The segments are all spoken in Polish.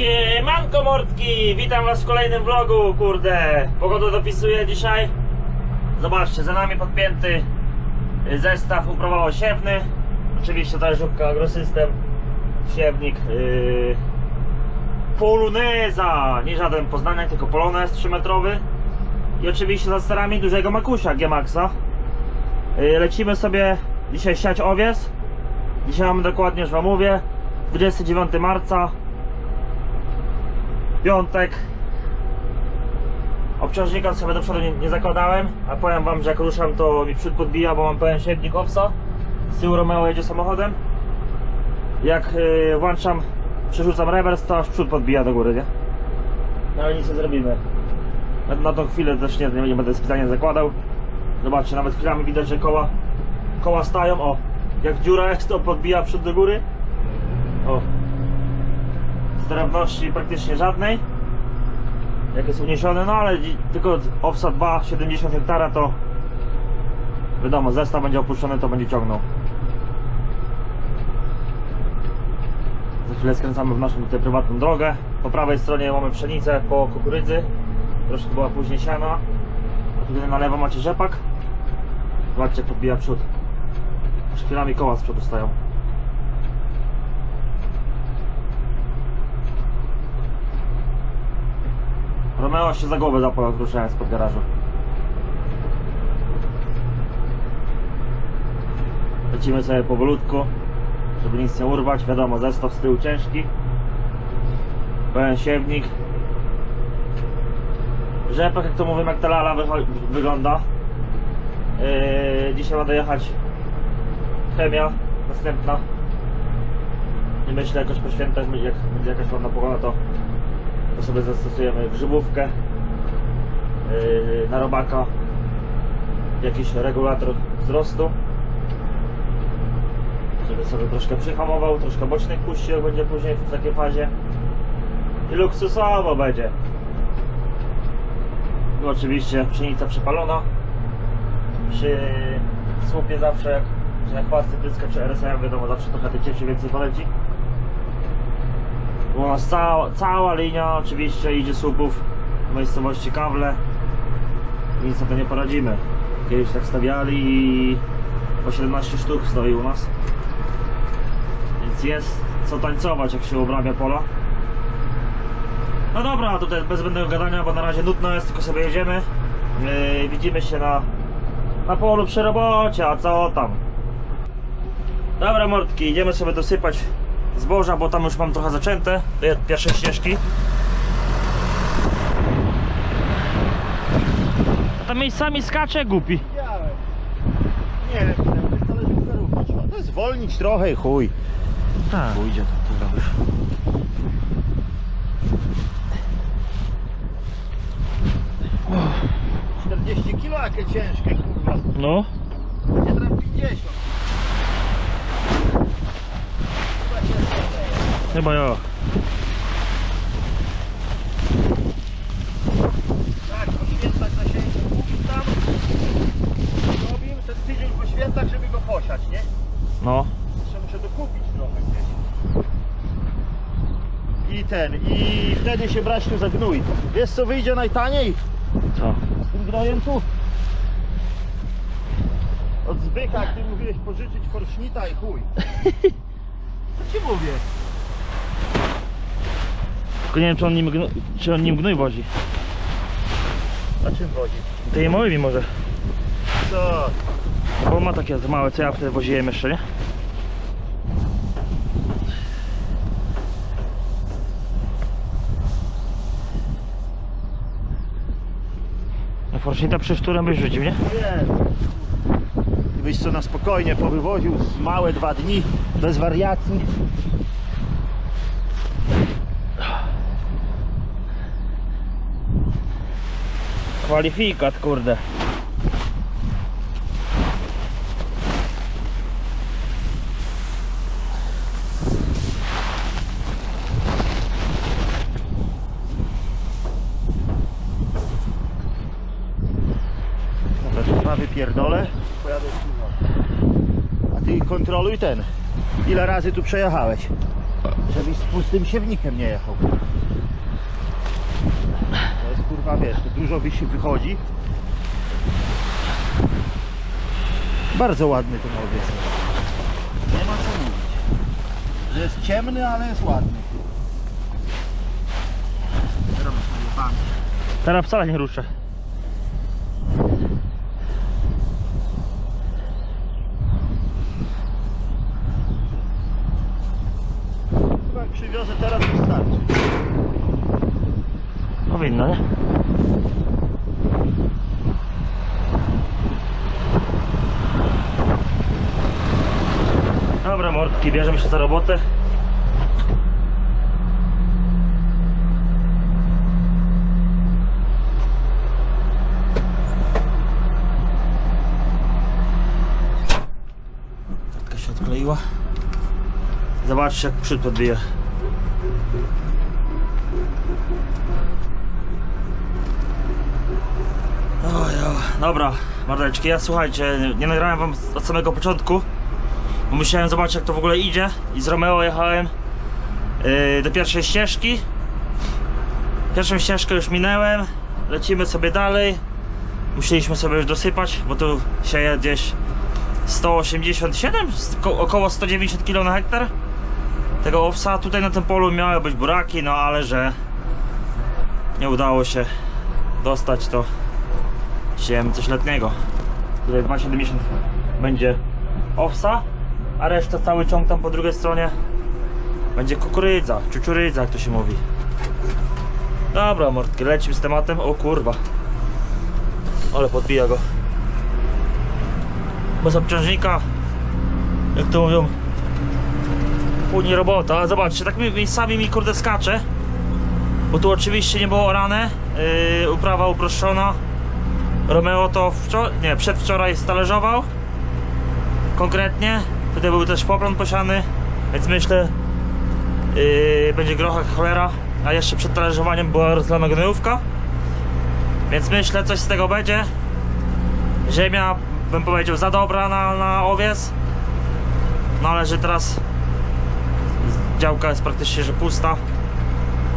Siemanko mordki, witam was w kolejnym vlogu, kurde. Pogodę dopisuję dzisiaj. Zobaczcie, za nami podpięty zestaw uprawowo-siewny Oczywiście ta żubka agrosystem. Siewnik yy, Poloneza. Nie żaden Poznaniak, tylko Polonez 3 metrowy I oczywiście za starami dużego Makusia G-Maxa. Yy, Lecimy sobie dzisiaj siać owies Dzisiaj mamy dokładnie, już wam mówię 29 marca Piątek. Obciążnika sobie do przodu nie, nie zakładałem A powiem wam, że jak ruszam to mi przód podbija Bo mam pełen siewnik owsa Z tyłu Romeo jedzie samochodem. Jak yy, włączam Przerzucam rewers to aż przód podbija do góry, nie? No ale nic nie zrobimy. Na, na tą chwilę też nie, nie, nie będę specjalnie zakładał. Zobaczcie, nawet chwilami widać, że koła Koła stają, o Jak dziura jest to podbija przód do góry. O Sterowności praktycznie żadnej. Jak jest uniesiony, no ale tylko offset 2, 70 hektara to wiadomo, zestaw będzie opuszczony, to będzie ciągnął. Za chwilę skręcamy w naszą tutaj prywatną drogę. Po prawej stronie mamy pszenicę po kukurydzy. Troszkę była później siana a tutaj na lewo macie rzepak. Zobaczcie jak podbija przód. Aż chwilami koła z przodu stają Romeo się za głowę zapał jak ruszałem garażu. Lecimy sobie powolutku, żeby nic nie urwać. Wiadomo, zestaw z tyłu ciężki. Pełen siewnik. Rzepak, jak to mówimy, jak ta lala wygląda. Yy, dzisiaj ma dojechać chemia następna. Nie myślę jakoś po jak będzie jakaś ładna pogoda, to to sobie zastosujemy grzybówkę yy, na robaka jakiś regulator wzrostu żeby sobie troszkę przyhamował, troszkę bocznych puścił będzie później w takiej fazie. I luksusowo będzie. No oczywiście pszenica przepalona. Przy słupie zawsze jak na chwasty pryska czy RSM wiadomo zawsze trochę cieczy więcej poleci u nas cała, cała linia oczywiście idzie słupów w miejscowości Kawle. Nic na to nie poradzimy. Kiedyś tak stawiali i po 17 sztuk stoi u nas. Więc jest co tańcować jak się obrabia pola. No dobra, tutaj bez zbędnego gadania, bo na razie nudno jest, tylko sobie jedziemy. Yy, widzimy się na, na polu przy robocie, a co tam? Dobra mordki, idziemy sobie dosypać zboża, bo tam już mam trochę zaczęte. Pierwsze ścieżki. A tam miejscami skacze głupi. Nie od zarówno. Trzeba to zwolnić trochę i chuj. Tak. Pójdzie to, to robisz. Oh. 40 kilo jakie ciężkie kurwa. No. Nie tam 50. Chyba ja. Tak, po świętach na się kupił tam. Robimy ten tydzień po świętach, żeby go posiać, nie? No. Jeszcze muszę dokupić trochę gdzieś. I ten, i wtedy się brać tu za gnój. Wiesz co wyjdzie najtaniej Co? z tym gnojem tu? Od Zbycha, jak ty mówiłeś pożyczyć forśnita i chuj. Co ci mówię? Tylko nie wiem czy on nim, gnu... czy on nim gnój wozi. A czym wodzi? Ty je moimi może. Co? Bo ma takie małe co ja wtedy woziłem jeszcze, nie? No Forszita przy szturem byś rzucił, nie? Wiem. Gdybyś co na spokojnie powywoził z małe dwa dni, bez wariacji. Kwalifikat, kurde. Dobra, to prawie pierdolę. Pojadę tu. A ty kontroluj ten. Ile razy tu przejechałeś? Żebyś z pustym siewnikiem nie jechał. Wiesz, to dużo wisi wychodzi. Bardzo ładny ten owiec. Nie ma co mówić. Że jest ciemny, ale jest ładny. Teraz wcale nie ruszę. Chyba jak przywiozę teraz to starczy. Powinno, nie? Mordki, bierzemy się za robotę. Taka się odkleiła. Zobaczcie jak przód podbija. Oj. Dobra, mordeczki, ja słuchajcie, nie- nagrałem wam od samego początku, musiałem zobaczyć jak to w ogóle idzie i z Romeo jechałem yy, do pierwszej ścieżki. Pierwszą ścieżkę już minęłem, lecimy sobie dalej. Musieliśmy sobie już dosypać, bo tu sieje gdzieś 187, ko- około 190 kg na hektar tego owsa. Tutaj na tym polu miały być buraki, no ale że nie udało się dostać to siejemy coś letniego. Tutaj 2,70 będzie owsa, a reszta cały ciąg tam po drugiej stronie będzie kukurydza, czuczurydza jak to się mówi. Dobra mordki, lecimy z tematem. O kurwa. Ale podbija go. Bez obciążnika, jak to mówią, później robota. A zobaczcie, tak mi- miejscami mi kurde skacze. Bo tu oczywiście nie było orane, yy, uprawa uproszczona. Romeo to nie, przedwczoraj stalerzował. Konkretnie. Tutaj był też poplon posiany, więc myślę, yy, będzie grocha jak cholera. A jeszcze przed talerzowaniem była rozlana gnojówka. Więc myślę, coś z tego będzie. Ziemia, bym powiedział, za dobra na, na owiec. No ale że teraz działka jest praktycznie że pusta.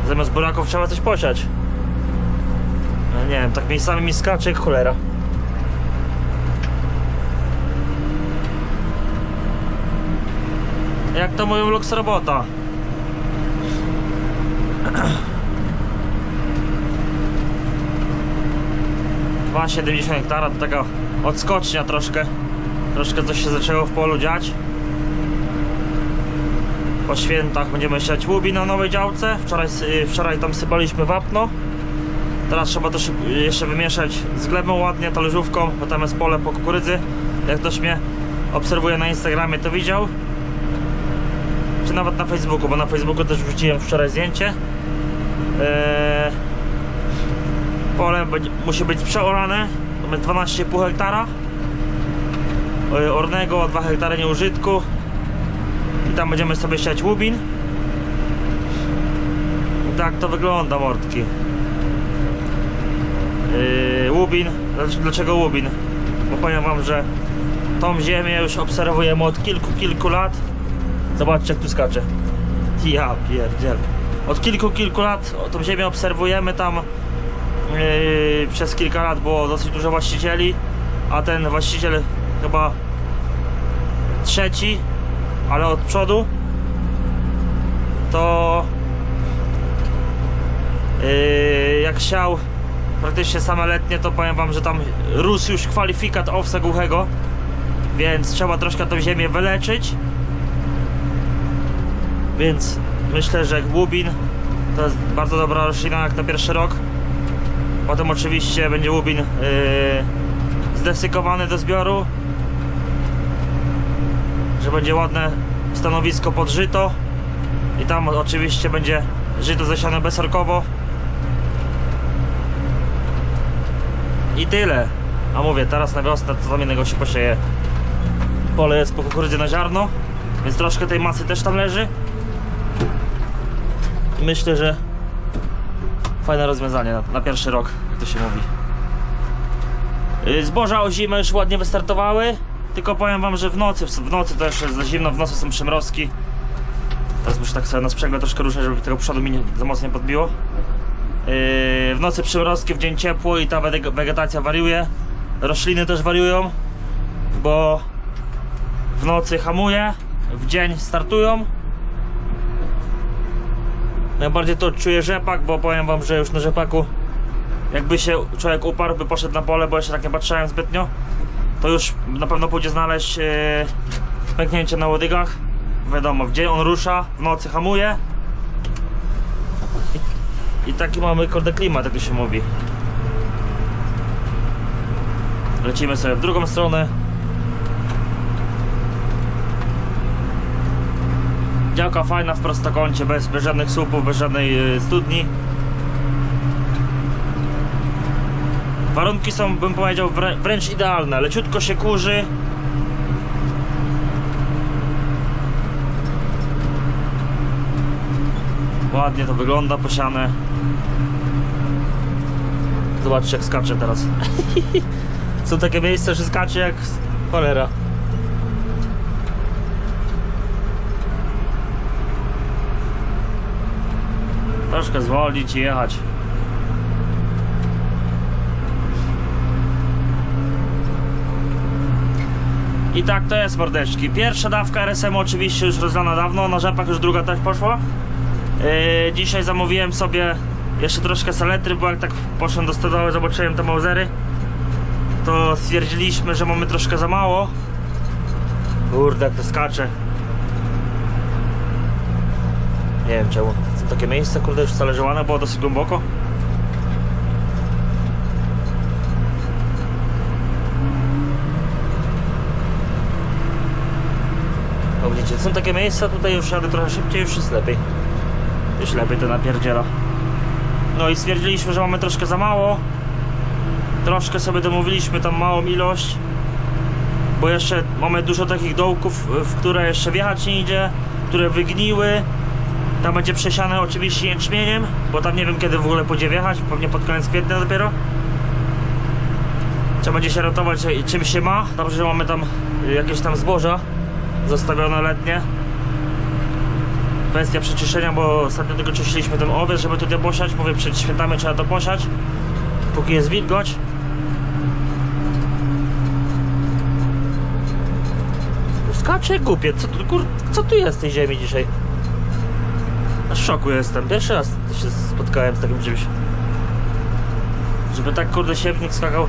Zamiast buraków trzeba coś posiać. No nie wiem, tak miejscami mi skacze jak cholera. Jak to mówią Lux Robota? Dwa 70 hektara to taka odskocznia troszkę. Troszkę coś się zaczęło w polu dziać. Po świętach będziemy siać łubi na nowej działce. Wczoraj, sy- wczoraj tam sypaliśmy wapno. Teraz trzeba to szyb- jeszcze wymieszać z glebą ładnie, talerzówką, bo tam jest pole po kukurydzy. Jak ktoś mnie obserwuje na Instagramie, to widział. Czy nawet na Facebooku, bo na Facebooku też wrzuciłem wczoraj zdjęcie. Eee, pole będzie, musi być przeorane. Jest 12,5 hektara. Eee, Ornego, 2 hektary nieużytku. I tam będziemy sobie siać łubin. I tak to wygląda, mordki. Yy, Łubin. Dlac- Dlaczego Łubin? Bo powiem wam, że tą ziemię już obserwujemy od kilku, kilku lat. Zobaczcie jak tu skacze. Ja pierdziel. Od kilku, kilku lat tą ziemię obserwujemy tam. Yy, przez kilka lat było dosyć dużo właścicieli, a ten właściciel chyba trzeci, ale od przodu to Yy, jak siał praktycznie same letnie, to powiem wam, że tam rósł już kwalifikat owsa głuchego, więc trzeba troszkę tą ziemię wyleczyć. Więc myślę, że łubin to jest bardzo dobra roślina jak na pierwszy rok. Potem oczywiście będzie łubin yy, zdesykowany do zbioru, że będzie ładne stanowisko pod żyto i tam oczywiście będzie żyto zasiane bezorkowo. I tyle. A mówię, teraz na wiosnę co tam innego się posieje. Pole jest po kukurydzy na ziarno, więc troszkę tej masy też tam leży. Myślę, że fajne rozwiązanie na, na pierwszy rok, jak to się mówi. Yy, Zboża o zimę już ładnie wystartowały, tylko powiem wam, że w nocy, w nocy to jeszcze jest za zimno, w nocy są przymrozki. Teraz muszę tak sobie na sprzęgle troszkę ruszać, żeby tego przodu mi nie, za mocno nie podbiło. w nocy przymrozki, w dzień ciepło i ta wege- wegetacja wariuje. Rośliny też wariują, bo w nocy hamuje, w dzień startują. Najbardziej to czuję rzepak, bo powiem wam, że już na rzepaku jakby się człowiek uparł, by poszedł na pole, bo jeszcze tak nie patrzałem zbytnio, to już na pewno pójdzie znaleźć e, pęknięcie na łodygach. Wiadomo, w dzień on rusza, w nocy hamuje. I, i taki mamy kurde klimat, jak się mówi. Lecimy sobie w drugą stronę. Działka fajna w prostokącie, bez, bez żadnych słupów, bez żadnej e, studni. Warunki są, bym powiedział, wrę- wręcz idealne. Leciutko się kurzy. Ładnie to wygląda, posiane. Zobaczcie jak skacze teraz. Są takie miejsca, że skacze jak cholera. Troszkę zwolnić i jechać. I tak to jest mordeczki. Pierwsza dawka RSM oczywiście już rozlana dawno, na rzepach już druga też poszła. Yy, dzisiaj zamówiłem sobie jeszcze troszkę saletry, bo jak tak poszedłem do stodoły, zobaczyłem te mauzery, to stwierdziliśmy, że mamy troszkę za mało. Kurde, jak to skacze. Nie wiem czemu. Takie miejsca, kurde, już zależowane, było dosyć głęboko. No widzicie, są takie miejsca, tutaj już jadę trochę szybciej, już jest lepiej. Już lepiej to napierdziela. No i stwierdziliśmy, że mamy troszkę za mało. Troszkę sobie domówiliśmy tam małą ilość. Bo jeszcze mamy dużo takich dołków, w które jeszcze wjechać nie idzie, które wygniły. Tam będzie przesiane oczywiście jęczmieniem, bo tam nie wiem kiedy w ogóle pójdzie wjechać, pewnie pod koniec kwietnia dopiero. Trzeba będzie się ratować czym się ma. Dobrze, że mamy tam jakieś tam zboża zostawione letnie. Kwestia przeczyszczenia, bo ostatnio tylko czyściliśmy ten owiec, żeby tutaj posiać. Mówię, przed świętami trzeba to posiać, póki jest wilgoć. Skacze głupie, co, tu- kur, co tu jest w tej ziemi dzisiaj? Szoku jestem. Pierwszy raz się spotkałem z takim czymś. Żeby tak kurde siewnik skakał.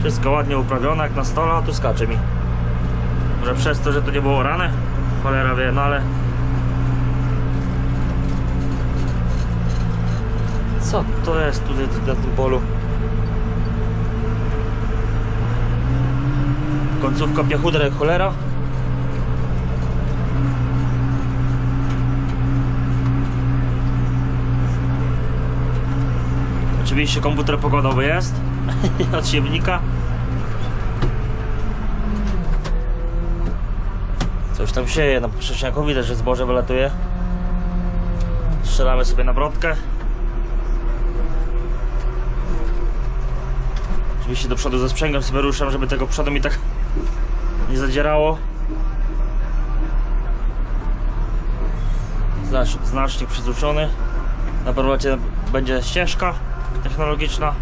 Wszystko ładnie uprawione jak na stole, a tu skacze mi. Może przez to, że to nie było rane? Cholera wie, no ale... Co to jest tutaj na tym polu? Końcówka piechudra jak cholera. Oczywiście komputer pogodowy jest od siewnika. Coś tam sieje na przeczniaku, widać, że zboże wylatuje. Strzelamy sobie na wrotkę. Oczywiście do przodu ze sobie ruszam, żeby tego przodu mi tak nie zadzierało. Znasz, znacznik przyzwyczony. Na powrocie będzie ścieżka technologiczna.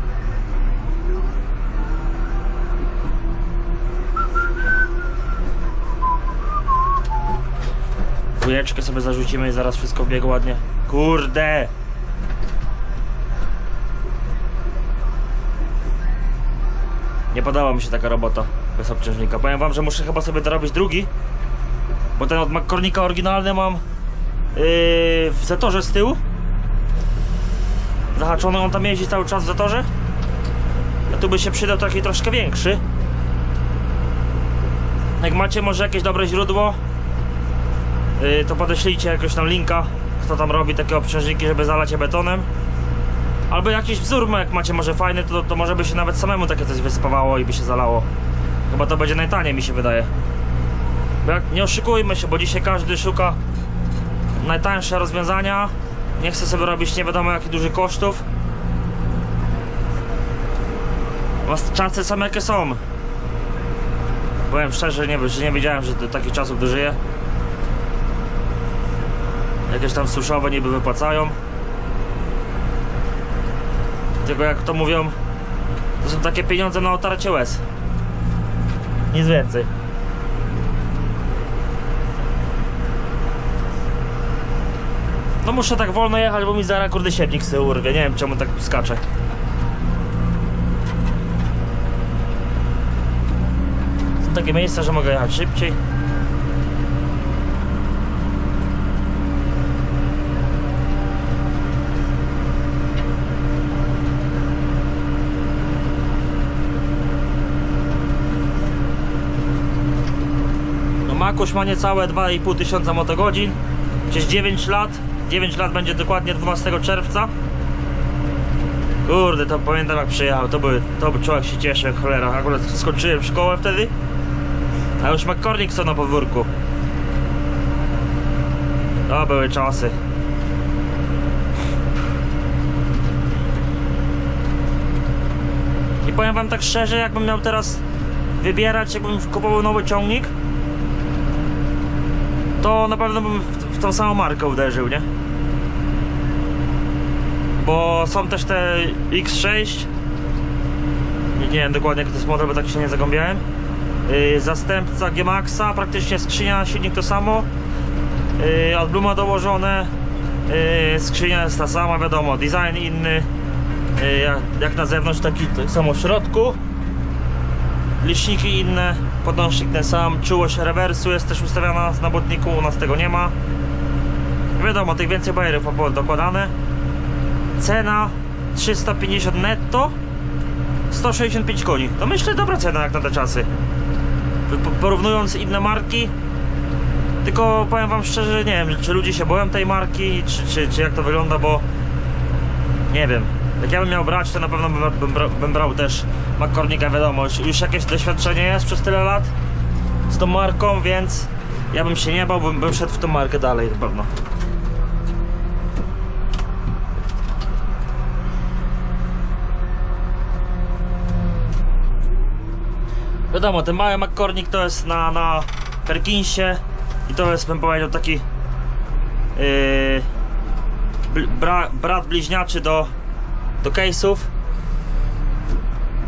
Dwójeczkę sobie zarzucimy i zaraz wszystko biegło ładnie. Kurde! Nie podoba mi się taka robota bez obciążnika. Powiem wam, że muszę chyba sobie dorobić drugi. Bo ten od McCormicka oryginalny mam yy, w zatorze z tyłu. Zahaczony, on tam jeździ cały czas w zatorze. A tu by się przydał taki troszkę większy. Jak macie może jakieś dobre źródło, yy, to podeślijcie jakoś tam linka, kto tam robi takie obciążniki, żeby zalać je betonem. Albo jakiś wzór, jak macie może fajny, to, to może by się nawet samemu takie coś wyspawało i by się zalało. Chyba to będzie najtaniej mi się wydaje. Bo jak, nie oszukujmy się, bo dzisiaj każdy szuka najtańsze rozwiązania. Nie chce sobie robić nie wiadomo jakich dużych kosztów. Czasy są jakie są. Powiem szczerze, nie, nie wiedziałem, że do takich czasów dożyję. Jakieś tam suszowe niby wypłacają. Tylko jak to mówią, to są takie pieniądze na otarcie łez. Nic więcej. No muszę tak wolno jechać, bo mi zaraz kurde siewnik sobie urwie. Nie wiem czemu tak skacze. Są takie miejsca, że mogę jechać szybciej. No Makuś ma niecałe 2,5 tysiąca motogodzin przez 9 lat 9 lat będzie dokładnie 12 czerwca. Kurde, to pamiętam jak przyjechał, to by, to by człowiek się cieszył cholera. Akurat skończyłem szkołę wtedy. A już McCormick są na podwórku To były czasy. I powiem wam tak szczerze, jakbym miał teraz wybierać, jakbym kupował nowy ciągnik to na pewno bym tą samą markę uderzył, nie? Bo są też te X6 Nie, wiem dokładnie jak to jest model, bo tak się nie zagłębiałem. Yy, Zastępca G-Maxa, praktycznie skrzynia, silnik to samo. Yy, Od Bluma dołożone. Yy, Skrzynia jest ta sama, wiadomo, design inny. Jak, na zewnątrz, taki tak samo w środku. Liczniki inne, podłącznik ten sam, czułość rewersu jest też ustawiona na botniku, u nas tego nie ma. Wiadomo, tych więcej bajerów było dokładane. Cena 350 netto, 165 koni. To myślę dobra cena jak na te czasy. Po- Porównując inne marki, tylko powiem wam szczerze, nie wiem, czy ludzie się boją tej marki, czy, czy, czy jak to wygląda, bo nie wiem. Jak ja bym miał brać, to na pewno bym, bym, bra- bym brał też McCormicka, wiadomo, już jakieś doświadczenie jest przez tyle lat z tą marką, więc ja bym się nie bał, bym, bym szedł w tą markę dalej na pewno. Wiadomo, ten mały McCormick to jest na, na Perkinsie i to jest, bym powiedział, taki yy, bra, brat bliźniaczy do, do case'ów.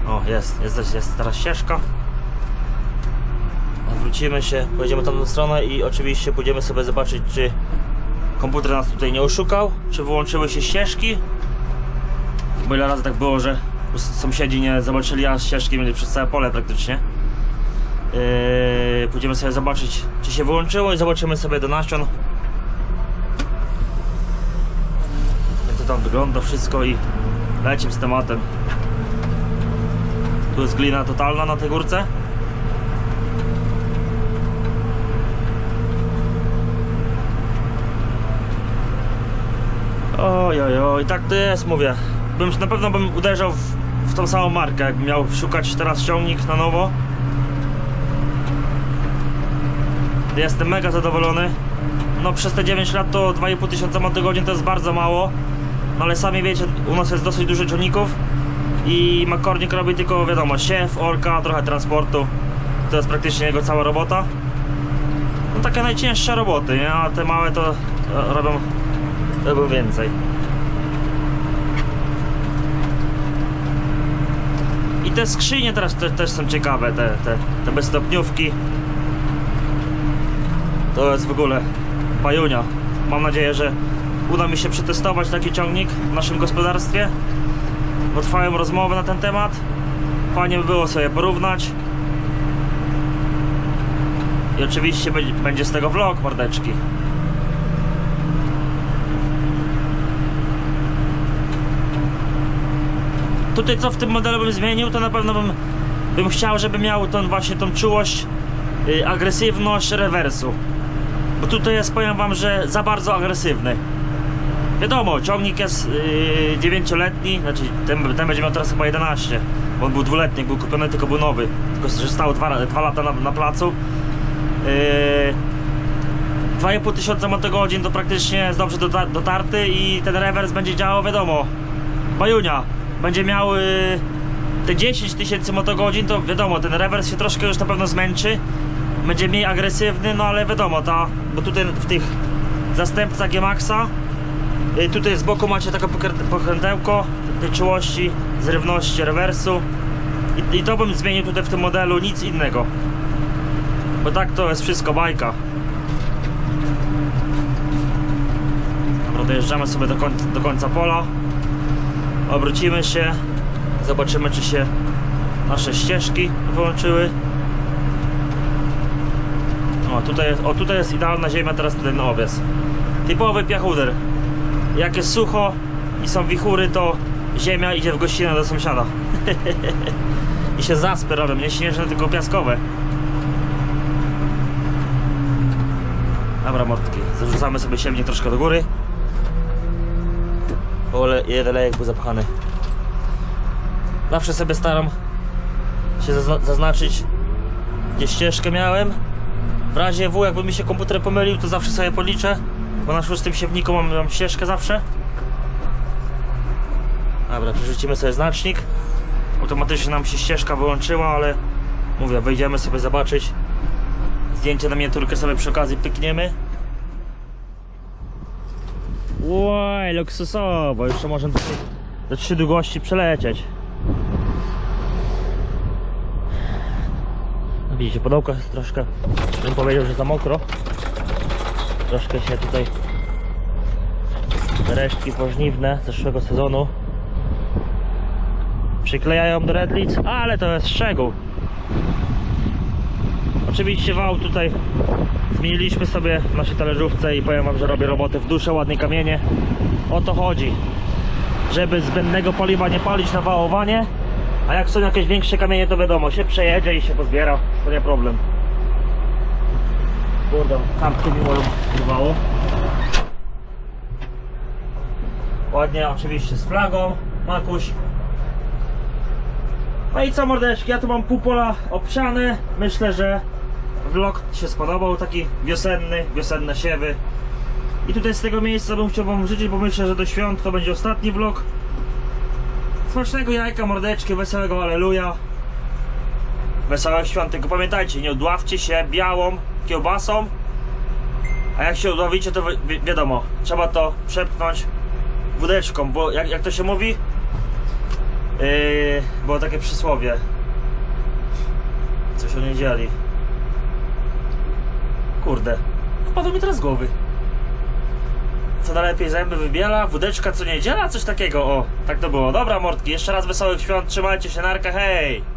O, jest, jest, jest teraz ścieżka. Wrócimy się, pojedziemy tam na stronę i oczywiście pójdziemy sobie zobaczyć, czy komputer nas tutaj nie oszukał, czy wyłączyły się ścieżki. Bo ile razy tak było, że sąsiedzi nie zobaczyli, a ścieżki mieli przez całe pole praktycznie. Yy, pójdziemy sobie zobaczyć, czy się wyłączyło i zobaczymy sobie do nasion. Jak to tam wygląda wszystko i lecimy z tematem. Tu jest glina totalna na tej górce. Oj, oj, oj, tak to jest, mówię. Bym, na pewno bym uderzał w, tą samą markę, jakbym miał szukać teraz ciągnik na nowo. Jestem mega zadowolony. No przez te 9 lat to 2,5 tysiąca motogodzin to jest bardzo mało. No ale sami wiecie, u nas jest dosyć dużo ciągników i McCormick robi tylko, wiadomo, siew, orka, trochę transportu. To jest praktycznie jego cała robota. No takie najcięższe roboty, nie? A te małe to e, robią, robią więcej. I te skrzynie teraz te, też są ciekawe, te, te, te bezstopniówki. To jest w ogóle pajunia. Mam nadzieję, że uda mi się przetestować taki ciągnik w naszym gospodarstwie. Bo rozmowy na ten temat. Fajnie by było sobie porównać. I oczywiście będzie z tego vlog, mordeczki. Tutaj co w tym modelu bym zmienił, to na pewno bym, bym chciał, żeby miał tą właśnie tą czułość, y, agresywność rewersu. Bo tutaj jest, powiem wam, że za bardzo agresywny. Wiadomo, ciągnik jest yy, 9-letni, znaczy ten, ten będzie miał teraz chyba 11, bo on był dwuletni, był kupiony, tylko był nowy. Tylko, że stał 2 lata na, na placu. Yy, 2,5 tysiąca motogodzin to praktycznie jest dobrze dota- dotarty i ten rewers będzie działał, wiadomo, bajunia. Będzie miał te 10 tysięcy motogodzin, to wiadomo, ten rewers się troszkę już na pewno zmęczy. Będzie mniej agresywny, no ale wiadomo, ta, bo tutaj w tych zastępca G-Maxa. Y, Tutaj z boku macie takie pokrę- pokrętełko czułości, zrywności rewersu. I, I to bym zmienił tutaj w tym modelu, nic innego. Bo tak to jest wszystko bajka. Dobra, dojeżdżamy sobie do końca, do końca pola. Obrócimy się. Zobaczymy, czy się nasze ścieżki wyłączyły. O, tutaj o, tutaj jest idealna ziemia teraz ten owies. Typowy piachuder. Jak jest sucho i są wichury, to ziemia idzie w gościnę do sąsiada. I się zaspy robią, nie śnieżne, tylko piaskowe. Dobra, mordki. Zarzucamy sobie siewnik troszkę do góry. Ole, jeden lejek był zapchany. Zawsze sobie staram się zazna- zaznaczyć, gdzie ścieżkę miałem. W razie W, jakby mi się komputer pomylił, to zawsze sobie policzę, bo na szóstym siewniku mam, mam ścieżkę zawsze. Dobra, przerzucimy sobie znacznik. Automatycznie nam się ścieżka wyłączyła, ale mówię, wejdziemy sobie zobaczyć. Zdjęcie na miniaturkę sobie przy okazji pykniemy. Łoj, luksusowo, jeszcze możemy tutaj do trzy długości przelecieć. Widzicie, podołka jest troszkę, bym powiedział, że za mokro. Troszkę się tutaj resztki pożniwne z zeszłego sezonu przyklejają do redlic, ale to jest szczegół. Oczywiście wał tutaj zmieniliśmy sobie w naszej talerzówce i powiem wam, że robię roboty w dusze, ładne kamienie. O to chodzi. Żeby zbędnego paliwa nie palić na wałowanie, a jak są jakieś większe kamienie, to wiadomo, się przejedzie i się pozbiera, to nie problem. Kurde, kampkę mi moją urwało. Ładnie, oczywiście z flagą, makuś. No i co mordeczki, ja tu mam pół pola obsiane. Myślę, że vlog się spodobał, taki wiosenny, wiosenne siewy. I tutaj z tego miejsca bym chciał wam życzyć, bo myślę, że do świąt to będzie ostatni vlog. Smacznego jajka, mordeczki, wesołego aleluja. Wesołych świąt, tylko pamiętajcie, nie odławcie się białą kiełbasą. A jak się odławicie, to wi- wi- wiadomo, trzeba to przepchnąć wódeczką, bo jak, jak to się mówi, Yy, było takie przysłowie. Coś o niedzieli. Kurde. Wpadło mi teraz z głowy. Co najlepiej zęby wybiela, wódeczka co niedziela, coś takiego. O, tak to było. Dobra, mordki, jeszcze raz wesołych świąt, trzymajcie się, narka, hej!